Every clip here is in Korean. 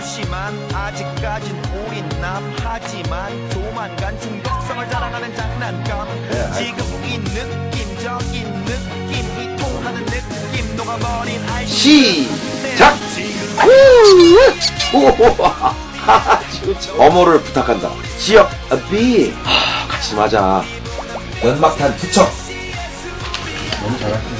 잠시만 아직까진 우린 남 하지만 조만간 중독성을 자랑하는 장난감 지금 이 느낌 적인 느낌이 통하는 느낌 녹아버린 알씨 시작! 어모를 부탁한다. 지역 B. 하, 같이 좀 하자. 연막탄 투척. 너무 잘하시네요. 그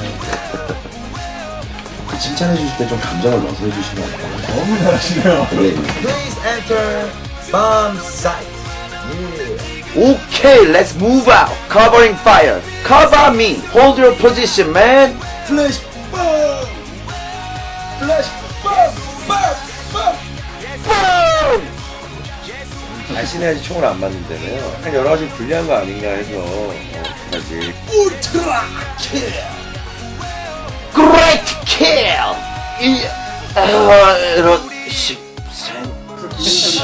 칭찬해 주실 때 좀 감정을 넣어서 해주시면 안 돼요? 너무 잘하시네요. 네. Please enter bomb site. Okay, let's move out. Covering fire. Cover me. Hold your position, man. Flash bomb. Flash bomb. Bomb. Bomb. Boom! 자신의 총을 안 맞는다며요. 한 여러 가지 불리한 거 아닌가 해서 어. Ultra kill. Great 이, 아, 이런, 십, 센, 십.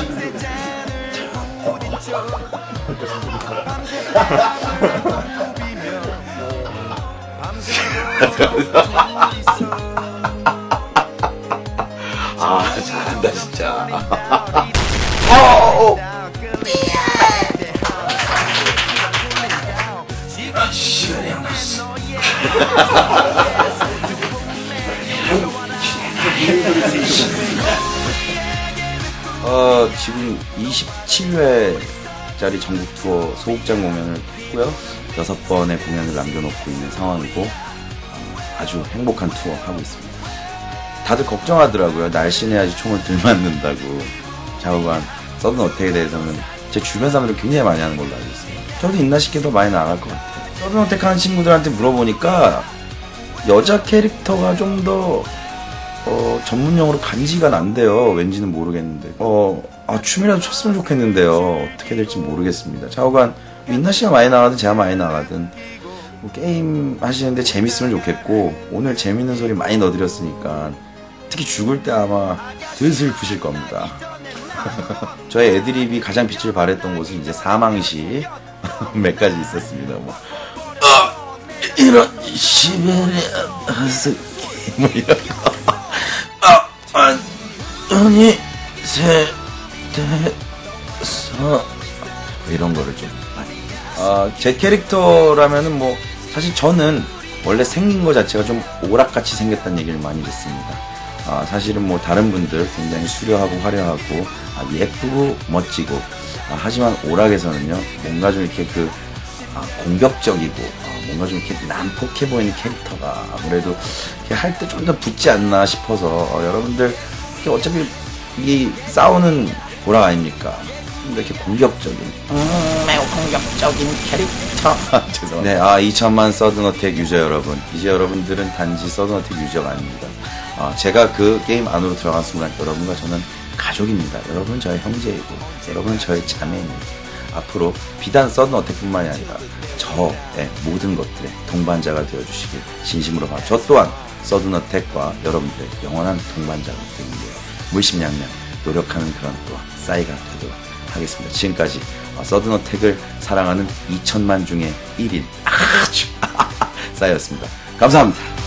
아, 잘한다, 진짜. 어, 어, 어, 지금 27회짜리 전국 투어 소극장 공연을 했고요. 여섯 번의 공연을 남겨놓고 있는 상황이고 어, 아주 행복한 투어 하고 있습니다. 다들 걱정하더라고요. 날씬해야지 총을 들 맞는다고. 좌우간 서든 어택에 대해서는 제 주변 사람들이 굉장히 많이 하는 걸로 알고 있어요. 저도 있나 싶게도 많이 나갈 것 같아요. 서든 어택 하는 친구들한테 물어보니까 여자 캐릭터가 좀더 어, 전문용어로 간지가 난대요. 왠지는 모르겠는데. 어, 아, 춤이라도 췄으면 좋겠는데요. 어떻게 될지 모르겠습니다. 좌우간, 민나 씨가 많이 나가든 제가 많이 나가든, 뭐 게임 하시는데 재밌으면 좋겠고, 오늘 재밌는 소리 많이 넣어드렸으니까, 특히 죽을 때 아마 덜 슬프실 겁니다. 저의 애드립이 가장 빛을 발했던 곳은 이제 사망시 몇 가지 있었습니다. 뭐, 아, 이런, 시베리아 하스키, 뭐 이런 거. 아니, 세, 대, 서, 이런 거를 좀 많이. 아, 제 캐릭터라면은 뭐, 사실 저는 원래 생긴 거 자체가 좀 오락같이 생겼다는 얘기를 많이 듣습니다. 아, 사실은 뭐 다른 분들 굉장히 수려하고 화려하고, 아, 예쁘고 멋지고, 아, 하지만 오락에서는요, 뭔가 좀 이렇게 그, 아, 공격적이고 아, 뭔가 좀 이렇게 난폭해 보이는 캐릭터가 아무래도 할 때 좀 더 붙지 않나 싶어서 어, 여러분들 어차피 이 싸우는 오락 아닙니까? 근데 이렇게 공격적인 음, 매우 공격적인 캐릭터 죄송합니다. 네, 아 2천만 서든어택 유저 여러분 이제 여러분들은 단지 서든어택 유저가 아닙니다. 아, 제가 그 게임 안으로 들어간 순간 여러분과 저는 가족입니다. 여러분은 저의 형제이고 여러분은 저의 자매입니다. 앞으로 비단 서든 어택뿐만이 아니라 저의 모든 것들의 동반자가 되어주시길 진심으로 바랍니다. 저 또한 서든 어택과 여러분들의 영원한 동반자가 되는데요. 물심양면 노력하는 그런 또 싸이가 되도록 하겠습니다. 지금까지 서든 어택을 사랑하는 2천만 중에 1인 아주 싸이였습니다. 감사합니다.